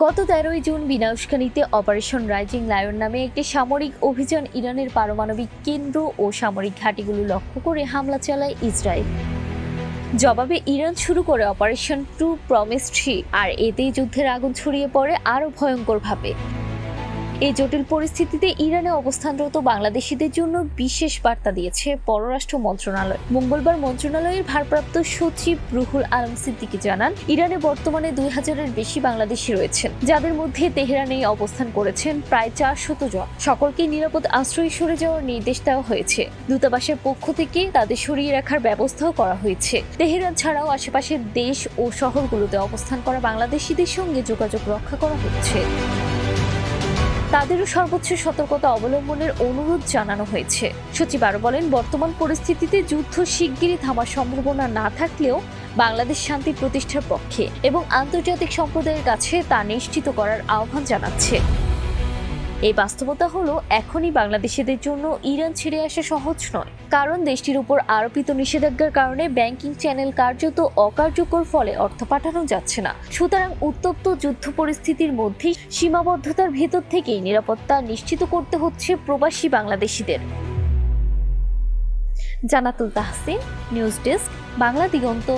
গত তেরোই জুন বিনাউসকানিতে অপারেশন রাইজিং লায়ন নামে একটি সামরিক অভিযান ইরানের পারমাণবিক কেন্দ্র ও সামরিক ঘাঁটিগুলো লক্ষ্য করে হামলা চালায় ইসরায়েল। জবাবে ইরান শুরু করে অপারেশন টু প্রমিস থ্রি আর এতেই যুদ্ধের আগুন ছড়িয়ে পড়ে আরও ভয়ঙ্করভাবে। এই জটিল পরিস্থিতিতে ইরানে অবস্থানরত বাংলাদেশিদের জন্য বিশেষ বার্তা দিয়েছে পররাষ্ট্র মন্ত্রণালয়। মঙ্গলবার মন্ত্রণালয়ের ভারপ্রাপ্ত সচিব রুহুল আলম সিদ্দিকি জানান, ইরানে বর্তমানে দুই হাজারের বেশি বাংলাদেশি রয়েছেন, যাদের মধ্যে তেহরানে অবস্থান করেছেন প্রায় চারশত জন। সকলকে নিরাপদ আশ্রয় সরে যাওয়ার নির্দেশ দেওয়া হয়েছে। দূতাবাসের পক্ষ থেকে তাদের সরিয়ে রাখার ব্যবস্থাও করা হয়েছে। তেহরান ছাড়াও আশেপাশের দেশ ও শহরগুলোতে অবস্থান করা বাংলাদেশিদের সঙ্গে যোগাযোগ রক্ষা করা হচ্ছে। তাদেরও সর্বোচ্চ সতর্কতা অবলম্বনের অনুরোধ জানানো হয়েছে। সচিব আরও বলেন, বর্তমান পরিস্থিতিতে যুদ্ধ শিগগিরই থামার সম্ভাবনা না থাকলেও বাংলাদেশ শান্তি প্রতিষ্ঠার পক্ষে এবং আন্তর্জাতিক সম্প্রদায়ের কাছে তা নিশ্চিত করার আহ্বান জানাচ্ছে। এই বাস্তবতা হলো এখনই বাংলাদেশিদের জন্য ইরান ছেড়ে আসা সহজ নয়। কারণ দেশটির উপর আরোপিত নিষেধাজ্ঞার কারণে ব্যাংকিং চ্যানেল কার্যত অকার্যকর ফলে অর্থ পাঠানো যাচ্ছে না। সুতরাং উত্তপ্ত যুদ্ধ পরিস্থিতির মধ্যে সীমাবদ্ধতার ভেতর থেকেই নিরাপত্তা নিশ্চিত করতে হচ্ছে প্রবাসী বাংলাদেশিদের। Jannatul Tahsin, news desk, Bangla Diganta.